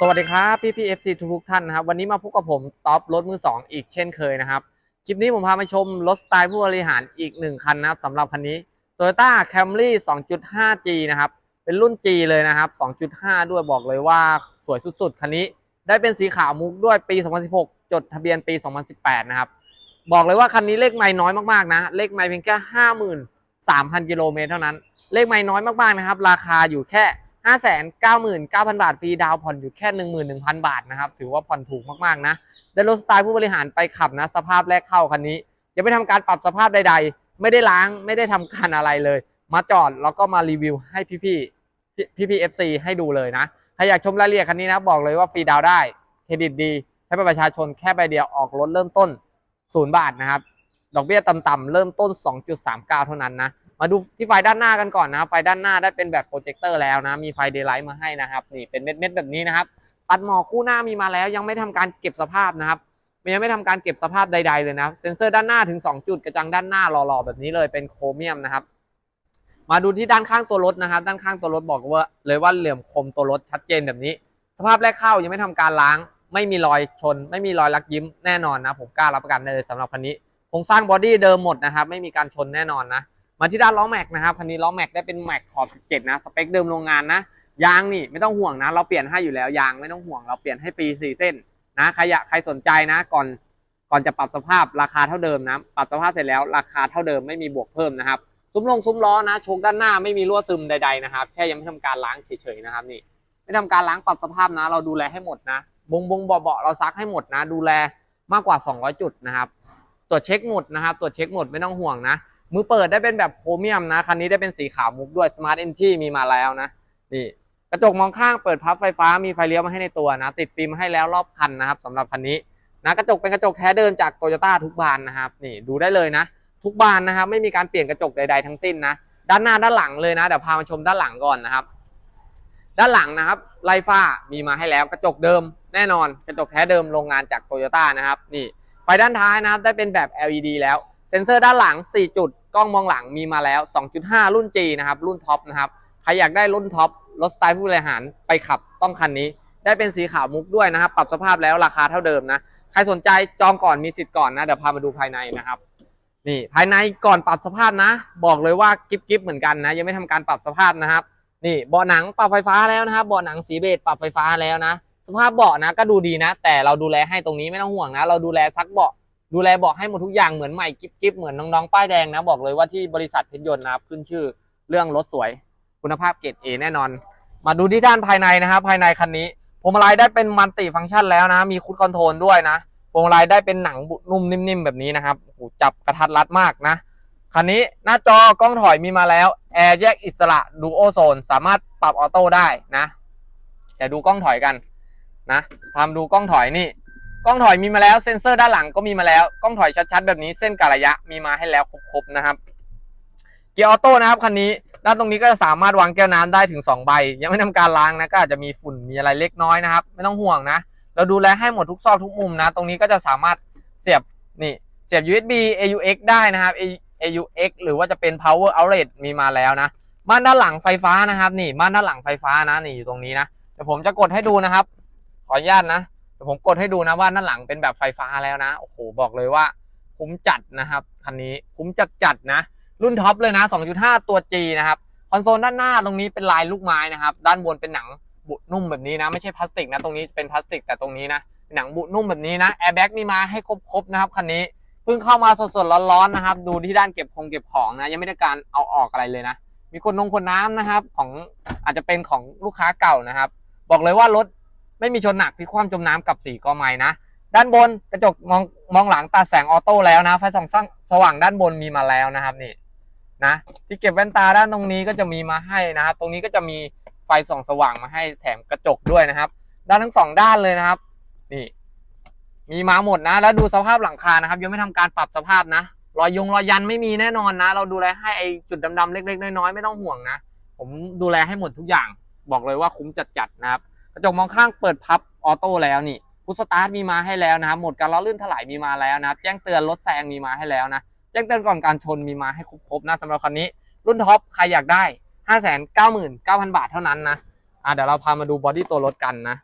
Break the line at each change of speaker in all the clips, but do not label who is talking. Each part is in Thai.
สวัสดีครับพี่พีเอฟซีทุกท่านนะครับวันนี้มาพบกับผมท็อปรถมือ2อีกเช่นเคยนะครับคลิปนี้ผมพามาชมรถสไตล์ผู้บริหารอีกหนึ่งคันนะครับสำหรับคันนี้ Toyota Camry 2.5G นะครับเป็นรุ่น G เลยนะครับ 2.5 ด้วยบอกเลยว่าสวยสุดๆคันนี้ ได้เป็นสีขาวมุกด้วยปี 2016 จดทะเบียนปี 2018 นะครับบอกเลยว่าคันนี้เลขไม่น้อยมากๆนะ เลขไม่เพียงแค่ 53,000 กิโลเมตรเท่านั้น เลขไม่น้อยมากๆนะครับ ราคาอยู่แค่ 599,000 บาทฟรีดาวผ่อนอยู่แค่ 11,000 บาทนะครับ ถือว่าผ่อนถูกมากๆนะ ได้รถสไตล์ผู้บริหารไปขับนะ สภาพแรกเข้าคันนี้ยังไม่ทำการปรับสภาพใด ๆ ไม่ได้ล้างไม่ได้ทำการอะไรเลย มาจอดแล้วก็มารีวิวให้พี่ๆพี่ๆเอฟซีให้ดูเลยนะใครอยากชมรายละเอียดคันนี้นะบอกเลยว่าฟรีดาวได้เครดิตดีใช้บัตรประชาชนแค่ใบเดียวออกรถเริ่มต้น0บาทนะครับดอกเบี้ยต่ำๆเริ่มต้น 2.39 เท่านั้นนะ มาดูที่ไฟด้านหน้ากันก่อนนะครับไฟด้านหน้าได้เป็นแบบโปรเจคเตอร์แล้วนะ มีไฟเดย์ไลท์มาให้นะครับ นี่เป็นเม็ดๆแบบนี้นะครับ ปัดหมอกคู่หน้ามีมาแล้วยังไม่ทำการเก็บสภาพนะครับยังไม่ทำการเก็บสภาพใด ๆเลยนะเซ็นเซอร์ด้านหน้าถึง 2 จุดกระจังด้านหน้าหล่อๆแบบนี้เลยเป็นโครเมียมนะครับ มาดูที่ด้านข้างตัวรถนะครับ ด้านข้างตัวรถบอกว่าเลยว่าเหลี่ยมคมตัวรถชัดเจนแบบนี้ สภาพแรกเข้ายังไม่ทำการล้าง ไม่มีรอยชน ไม่มีรอยลักยิ้มแน่นอนนะผมกล้ารับประกันเลยสำหรับคันนี้โครงสร้างบอดี้เดิมหมดนะครับ ไม่มีการชนแน่นอนนะ มาที่ด้านล้อแม็กนะครับคันนี้ล้อแม็กได้เป็นแม็กขอบ 17 นะสเปคเดิมโรงงานนะยางนี่ไม่ต้องห่วงนะ เราเปลี่ยนให้อยู่แล้วยางไม่ต้องห่วง เราเปลี่ยนให้ฟรี4เส้นนะใครอยากใครสนใจนะ ก่อนก่อนจะปรับสภาพราคาเท่าเดิมนะปรับสภาพเสร็จแล้วราคาเท่าเดิมไม่มีบวกเพิ่มนะครับซุ้มลงซุ้มล้อนะโชคด้านหน้าไม่มีรั่วซึมใดๆนะครับแค่ยังไม่ทำการล้างเฉยๆนะครับนี่ไม่ทำการล้างปรับสภาพนะ เราดูแลให้หมดนะบงบงเบาเบาๆเราซักให้หมดนะ ดูแลมากกว่า 200 จุดนะครับตรวจเช็คหมดนะครับตรวจเช็คหมดไม่ต้องห่วงนะ มือเปิดได้เป็นแบบโครเมียมนะ คันนี้ได้เป็นสีขาวมุกด้วย Smart Entry มีมาแล้วนะ นี่กระจกมองข้างเปิดพับไฟฟ้ามีไฟเลี้ยวมาให้ในตัวนะ ติดฟิล์มมาให้แล้วรอบคันนะครับสำหรับคันนี้นะกระจกเป็นกระจกแท้เดิมจากโตโยต้าทุกบานนะครับนี่ดูได้เลยนะ ทุกบานนะครับไม่มีการเปลี่ยนกระจกใด ๆ ทั้งสิ้นนะด้านหน้าด้านหลังเลยนะเดี๋ยวพามาชมด้านหลังก่อนนะครับ ด้านหลังนะครับไลฟ้ามีมาให้แล้วกระจกเดิมแน่นอน กระจกแท้เดิมโรงงานจากโตโยต้านะครับนี่ไฟด้านท้ายนะครับได้เป็นแบบ LED แล้ว ซ็นเซอร์ด้านหลัง 4 จุด กล้องมองหลังมีมาแล้ว 2.5 รุ่น G นะครับ รุ่นท็อปนะครับ ใครอยากได้รุ่นท็อปรถสไตล์ผู้บริหารไปขับต้องคันนี้ ได้เป็นสีขาวมุกด้วยนะครับ ปรับสภาพแล้วราคาเท่าเดิมนะ ใครสนใจจองก่อนมีสิทธิ์ก่อนนะ เดี๋ยวพามาดูภายในนะครับ นี่ภายในก่อนปรับสภาพนะ บอกเลยว่ากิฟกิฟเหมือนกันนะ ยังไม่ทำการปรับสภาพนะครับ นี่เบาะหนังปรับไฟฟ้าแล้วนะครับเบาะหนังสีเบจปรับไฟฟ้าแล้วนะ สภาพเบาะนะก็ดูดีนะ แต่เราดูแลให้ตรงนี้ไม่ต้องห่วงนะ เราดูแลซักเบาะ ดูแลบาะให้หมดทุกอย่างเหมือนใหม่กิฟกิฟเหมือนน้องๆ ป้ายแดงนะบอกเลยว่าที่บริษัทเพชรยนต์นะครับขึ้นชื่อเรื่องรถสวย คุณภาพเกรดเอแน่นอน มาดูที่ด้านภายในนะครับภายในคันนี้พวงมาลัยได้เป็นมัลติฟังก์ชันแล้วนะ มีคูดคอนโทรลด้วยนะพวงมาลัยได้เป็นหนังบุนุ่มนิ่มๆแบบนี้นะครับโอ้โหจับกระทัดรัดมากนะคันนี้หน้าจอกล้องถอยมีมาแล้วแอร์แยกอิสระดูโอโซนสามารถปรับออโต้ได้นะแต่ดูกล้องถอยกันนะพามดูกล้องถอยนี่ กล้องถอยมีมาแล้วเซ็นเซอร์ด้านหลังก็มีมาแล้วกล้องถอยชัดๆ แบบนี้เส้นกะระยะมีมาให้แล้วครบๆนะครับ เกียร์ออโต้นะครับคันนี้ด้านตรงนี้ก็จะสามารถวางแก้วน้ำได้ถึง 2 ใบ ยังไม่ทำการล้างนะก็อาจจะมีฝุ่นมีอะไรเล็กน้อยนะครับ ไม่ต้องห่วงนะ เราดูแลให้หมดทุกซอกทุกมุมนะ ตรงนี้ก็จะสามารถเสียบนี่เสียบ USB AUX ได้นะครับ AUX หรือว่าจะเป็น power outlet มีมาแล้วนะบ้านด้านหลังไฟฟ้านะครับ นี่บ้านด้านหลังไฟฟ้านะนี่อยู่ตรงนี้นะเดี๋ยวผมจะกดให้ดูนะครับ ขออนุญาตนะ เดี๋ยวผมกดให้ดูนะว่าด้านหลังเป็นแบบไฟฟ้าแล้วนะ โอ้โห บอกเลยว่าคุ้มจัดนะครับ คันนี้คุ้มจัดจัดนะ รุ่นท็อปเลยนะ 2.5 ตัว G นะครับ คอนโซลด้านหน้าตรงนี้เป็นลายลูกไม้นะครับ ด้านบนเป็นหนังบุนุ่มแบบนี้นะ ไม่ใช่พลาสติกนะ ตรงนี้เป็นพลาสติกแต่ตรงนี้นะ หนังบุนุ่มแบบนี้นะ แอร์แบ็กมีมาให้ครบๆนะครับคันนี้ เพิ่งเข้ามาสดๆร้อนๆนะครับ ดูที่ด้านเก็บคงเก็บของนะ ยังไม่ได้การเอาออกอะไรเลยนะ มีคนนงคนน้ำนะครับ ของอาจจะเป็นของลูกค้าเก่านะครับ บอกเลยว่ารถ ไม่มีชนหนักพลิกคว่ำจมน้ำกับสีกอไม้นะ ด้านบนกระจกมองมองหลังตัดแสงออโต้แล้วนะไฟส่องสว่างด้านบนมีมาแล้วนะครับนี่นะที่เก็บแว่นตาด้านตรงนี้ก็จะมีมาให้นะครับ ตรงนี้ก็จะมีไฟส่องสว่างมาให้แถมกระจกด้วยนะครับ ด้านทั้งสองด้านเลยนะครับ นี่มีมาหมดนะ แล้วดูสภาพหลังคานะครับ ยังไม่ทำการปรับสภาพนะรอยยงรอยยันไม่มีแน่นอนนะ เราดูแลให้ไอจุดดำๆเล็ก ๆ น้อยๆไม่ต้องห่วงนะ ผมดูแลให้หมดทุกอย่าง บอกเลยว่าคุ้มจัดๆนะครับ กระจกมองข้างเปิดพับออโต้แล้วนี่พุชสตาร์ทมีมาให้แล้วนะครับหมดการล้อลื่นถลายมีมาแล้วนะครับแจ้งเตือนรถแซงมีมาให้แล้วนะแจ้งเตือนก่อนการชนมีมาให้ครบๆนะสำหรับคันนี้ รุ่นท็อปใครอยากได้5 9 9 0 0 0 บาทเท่านั้นนะอะเดี๋ยวเราพามาดูบอดี้ตัวรถกันนะ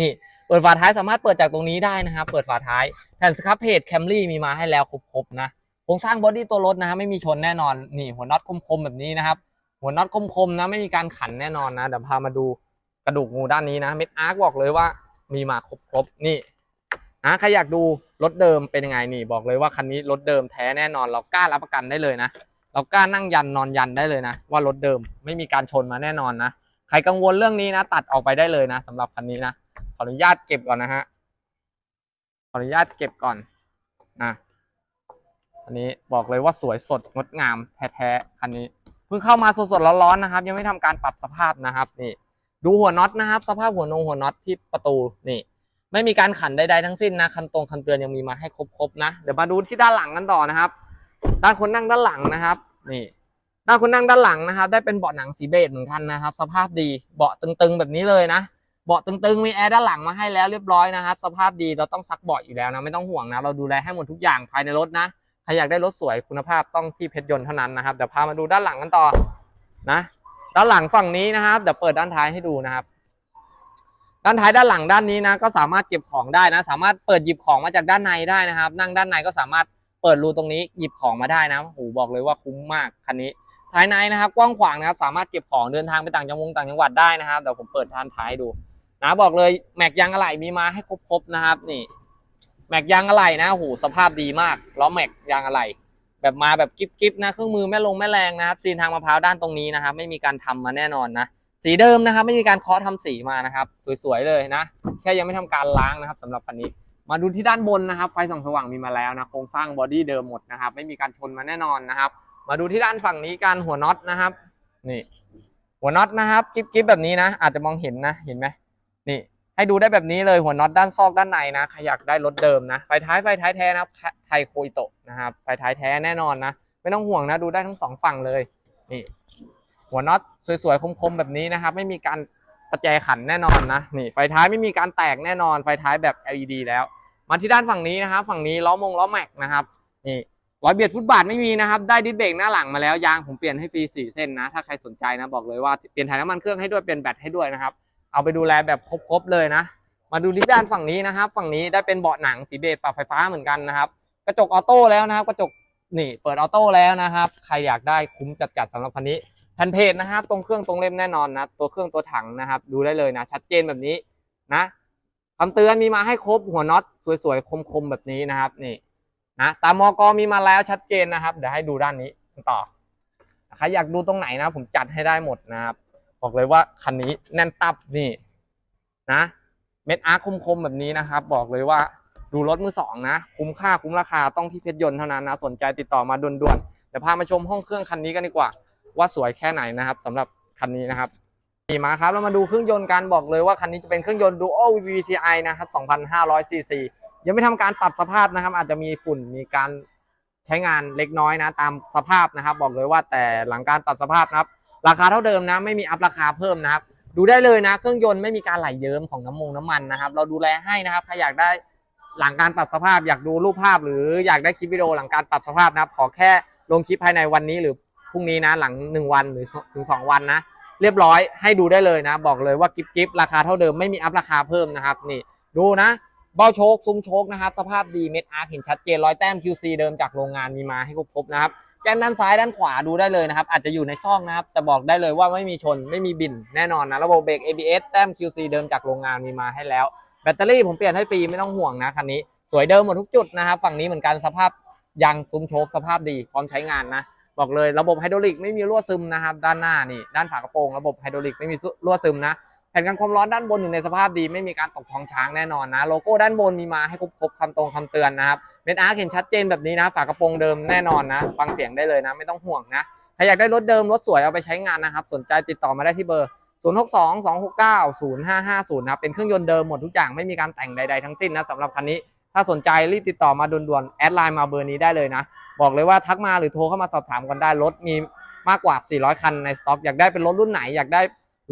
นี่เปิดฝาท้ายสามารถเปิดจากตรงนี้ได้นะครับเปิดฝาท้ายแผ่นสครับเพจแคมรี่มีมาให้แล้วครบๆนะโครงสร้างบอดี้ตัวรถนะครับไม่มีชนแน่นอนนี่หัวน็อตคมๆแบบนี้นะครับ หัวน็อตคมๆนะไม่มีการขันแน่นอนนะเดี๋ยวพามาดู กระดูกงูด้านนี้นะเม็ดอาร์คบอกเลยว่ามีมาครบๆนี่อะใครอยากดูรถเดิมเป็นยังไงนี่บอกเลยว่าคันนี้รถเดิมแท้แน่นอน เรากล้ารับประกันได้เลยนะ เรากล้านั่งยันนอนยันได้เลยนะ ว่ารถเดิมไม่มีการชนมาแน่นอนนะใครกังวลเรื่องนี้นะ ตัดออกไปได้เลยนะสำหรับคันนี้นะขออนุญาตเก็บก่อนนะฮะขออนุญาตเก็บก่อนนะอันนี้บอกเลยว่าสวยสดงดงามแท้ๆคันนี้เพิ่งเข้ามาสดๆร้อนๆนะครับ ยังไม่ทำการปรับสภาพนะครับนี่ ดูหัวน็อตนะครับ สภาพหัวนงหัวน็อตที่ประตูนี่ ไม่มีการขันใดๆทั้งสิ้นนะคันตรงคันเตือนยังมีมาให้ครบๆนะเดี๋ยวมาดูที่ด้านหลังกันต่อนะครับ ด้านคนนั่งด้านหลังนะครับ นี่ด้านคนนั่งด้านหลังนะครับ ได้เป็นเบาะหนังสีเบจเหมือนกันนะครับ สภาพดีเบาะตึงๆแบบนี้เลยนะเบาะตึงๆมีแอร์ด้านหลังมาให้แล้วเรียบร้อยนะครับสภาพดีเราต้องซักเบาะอยู่แล้วนะไม่ต้องห่วงนะเราดูแลให้หมดทุกอย่างภายในรถนะใครอยากได้รถสวยคุณภาพต้องที่เพชรยนต์เท่านั้นนะครับเดี๋ยวพามาดูด้านหลังกันต่อนะ ด้านหลังฝั่งนี้นะครับเดี๋ยวเปิดด้านท้ายให้ดูนะครับ ด้านท้ายด้านหลังด้านนี้นะก็สามารถเก็บของได้นะ สามารถเปิดหยิบของมาจากด้านในได้นะครับ นั่งด้านในก็สามารถเปิดรูตรงนี้หยิบของมาได้นะโอ้โหบอกเลยว่าคุ้มมากคันนี้ภายในนะครับกว้างขวางนะครับสามารถเก็บของเดินทางไปต่างจังหวัดต่างจังหวัดได้นะครับเดี๋ยวผมเปิดทานท้ายดูนะบอกเลยแม็กยางอะไหล่มีมาให้ครบๆนะครับ นี่ แม็กยางอะไหล่นะโอ้โหสภาพดีมากล้อแม็กยางอะไหล่ แบบมาแบบกิ๊บๆนะเครื่องมือแม่ลงแม่แรงนะครับซีนทางมะพร้าวด้านตรงนี้นะครับไม่มีการทำมาแน่นอนนะสีเดิมนะครับไม่มีการเคาะทำสีมานะครับ สวยๆเลยนะ แค่ยังไม่ทำการล้างนะครับสำหรับคันนี้ มาดูที่ด้านบนนะครับ ไฟส่องสว่างมีมาแล้วนะโครงสร้างบอดี้เดิมหมดนะครับ ไม่มีการชนมาแน่นอนนะครับ มาดูที่ด้านฝั่งนี้การหัวน็อตนะครับนี่ หัวน็อตนะครับกิ๊บกิ๊บแบบนี้นะ อาจจะมองเห็นนะเห็นไหมนี่ ให้ดูได้แบบนี้เลยหัวน็อตด้านซอกด้านในนะใครอยากได้รถเดิมนะไฟท้ายไฟท้ายแท้นะไทยโคอิโตะนะครับไฟท้ายแท้แน่นอนนะ ไม่ต้องห่วงนะดูได้ทั้งสองฝั่งเลยนี่หัวน็อตสวยๆคมๆแบบนี้นะครับ ไม่มีการประแจขันแน่นอนนะนี่ไฟท้ายไม่มีการแตกแน่นอน ไฟท้ายแบบ LED แล้ว มาที่ด้านฝั่งนี้นะครับฝั่งนี้ล้อมงล้อแม็กนะครับนี่รอยเบียดฟุตบาทไม่มีนะครับ ได้ดิสเบรกหน้าหลังมาแล้วยางผมเปลี่ยนให้ฟรีสี่เส้นนะ ถ้าใครสนใจนะบอกเลยว่าเปลี่ยนถ่ายน้ำมันเครื่องให้ด้วยเปลี่ยนแบตให้ด้วยนะครับ เอาไปดูแลแบบครบๆเลยนะ มาดูที่ด้านฝั่งนี้นะครับ ฝั่งนี้ได้เป็นเบาะหนังสีเบจปรับไฟฟ้าเหมือนกันนะครับ กระจกออโต้แล้วนะครับ กระจกนี่เปิดออโต้แล้วนะครับ ใครอยากได้คุ้มจัดๆสำหรับคันนี้แผ่นเพจนะครับ ตรงเครื่องตรงเล่มแน่นอนนะตัวเครื่องตัวถังนะครับ ดูได้เลยนะ ชัดเจนแบบนี้นะคำเตือนมีมาให้ครบหัวน็อตสวยๆคมๆแบบนี้นะครับนี่นะตามมกมีมาแล้วชัดเจนนะครับ เดี๋ยวให้ดูด้านนี้ต่อใครอยากดูตรงไหนนะ ผมจัดให้ได้หมดนะครับ บอกเลยว่าคันนี้แน่นตับนี่นะ เม็ดอาร์คคมๆแบบนี้นะครับ บอกเลยว่าดูรถมือสองนะ คุ้มค่าคุ้มราคาต้องที่เพชรยนต์เท่านั้นนะสนใจติดต่อมาด่วนๆเดี๋ยวพามาชมห้องเครื่องคันนี้กันดีกว่า ว่าสวยแค่ไหนนะครับสำหรับคันนี้นะครับนี่มาครับเรามาดูเครื่องยนต์กันบอกเลยว่าคันนี้จะเป็นเครื่องยนต์ Duo VVTi นะครับ2,500 cc ยังไม่ทำการปรับสภาพนะครับ อาจจะมีฝุ่นมีการใช้งานเล็กน้อยนะ ตามสภาพนะครับ บอกเลยว่าแต่หลังการปรับสภาพนะครับ ราคาเท่าเดิมนะ ไม่มีอัพราคาเพิ่มนะครับ ดูได้เลยนะ เครื่องยนต์ไม่มีการไหลเยิ้มของน้ำมงน้ำมันนะครับ เราดูแลให้นะครับ ใครอยากได้หลังการปรับสภาพ อยากดูรูปภาพ หรืออยากได้คลิปวิดีโอหลังการปรับสภาพนะครับ ขอแค่ลงคลิปภายในวันนี้หรือพรุ่งนี้นะ หลัง 1 วันหรือถึง 2 วันนะ เรียบร้อยให้ดูได้เลยนะ บอกเลยว่ากิฟกิฟราคาเท่าเดิมไม่มีอัพราคาเพิ่มนะครับ นี่ดูนะเบ้าโชคซุ้มโชคนะครับ สภาพดีเม็ดอาร์เห็นชัดเจนร้อยแต้ม QC เดิมจากโรงงานมีมาให้ครบๆนะครับ แก้มด้านซ้ายด้านขวาดูได้เลยนะครับ อาจจะอยู่ในซองนะครับ แต่บอกได้เลยว่าไม่มีชนไม่มีบินแน่นอนนะ ระบบเบรก ABS แต้ม QC เดิมจากโรงงานมีมาให้แล้ว แบตเตอรี่ผมเปลี่ยนให้ฟรีไม่ต้องห่วงนะคันนี้ สวยเดิมหมดทุกจุดนะครับ ฝั่งนี้เหมือนกันสภาพยางซุ้มโชคสภาพดีพร้อมใช้งานนะ บอกเลยระบบไฮดรอลิกไม่มีรั่วซึมนะครับ ด้านหน้านี่ด้านฝากระโปรงระบบไฮดรอลิกไม่มีรั่วซึมนะแผ่นกันความร้อนด้านบนอยู่ในสภาพดี ไม่มีการตกท้องช้างแน่นอนนะ โลโก้ด้านบนมีมาให้ครบๆคำตรงคำเตือนนะครับ เม็ดอาร์เห็นชัดเจนแบบนี้นะ ฝากระโปรงเดิมแน่นอนนะ ฟังเสียงได้เลยนะ ไม่ต้องห่วงนะถ้าอยากได้รถเดิมรถสวยเอาไปใช้งานนะครับ สนใจติดต่อมาได้ที่เบอร์ 0 6 2 2 6 9 0 5 5 0นะครับเป็นเครื่องยนต์เดิมหมดทุกอย่างไม่มีการแต่งใด ๆทั้งสิ้นนะสำหรับคันนี้ ถ้าสนใจรีบติดต่อมาด่วนๆแอดไลน์มาเบอร์นี้ได้เลยนะ บอกเลยว่าทักมาหรือโทรเข้ามาสอบถามกันได้รถมีมากกว่า 400 คันในสต็อก อยากได้เป็นรถรุ่นไหน อยากได้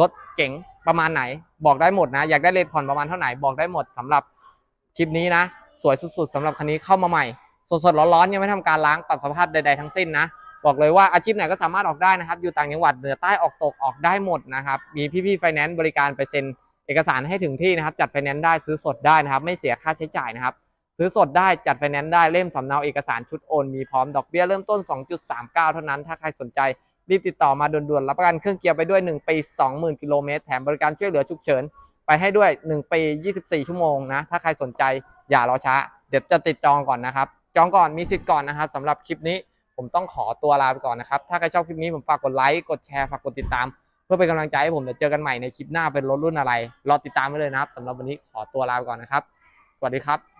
รถเก๋งประมาณไหน บอกได้หมดนะ อยากได้เลทผ่อนประมาณเท่าไหร่บอกได้หมดสำหรับคลิปนี้นะ สวยสุดๆสำหรับคันนี้เข้ามาใหม่ สดๆ ร้อนๆ ยังไม่ทำการล้างปรับสภาพใดๆทั้งสิ้นนะ บอกเลยว่าอาชีพไหนก็สามารถออกได้นะครับ อยู่ต่างจังหวัดเหนือใต้ออกตกออกได้หมดนะครับ มีพี่ๆ ไฟแนนซ์บริการไปเซ็นเอกสารให้ถึงที่นะครับ จัดไฟแนนซ์ได้ซื้อสดได้นะครับ ไม่เสียค่าใช้จ่ายนะครับ ซื้อสดได้จัดไฟแนนซ์ได้เล่มสำเนาเอกสารชุดโอนมีพร้อมดอกเบี้ยเริ่มต้น 2.39 เท่านั้น ถ้าใครสนใจรีบติดต่อมาด่วนๆ รับประกันเครื่องเกียร์ไปด้วย 1 ปี 20,000 กิโลเมตร แถมบริการช่วยเหลือฉุกเฉิน ไปให้ด้วย 1 ปี 24 ชั่วโมงนะ ถ้าใครสนใจ อย่ารอช้า เดี๋ยวจะติดจองก่อนนะครับ จองก่อนมีสิทธิ์ก่อนนะครับสำหรับคลิปนี้ผมต้องขอตัวลาไปก่อนนะครับ ถ้าใครชอบคลิปนี้ผมฝากกดไลค์กดแชร์ฝากกดติดตาม เพื่อเป็นกำลังใจให้ผมเดี๋ยวเจอกันใหม่ในคลิปหน้าเป็นรถรุ่นอะไร รอติดตามไว้เลยนะครับสำหรับวันนี้ขอตัวลาไปก่อนนะครับ สวัสดีครับ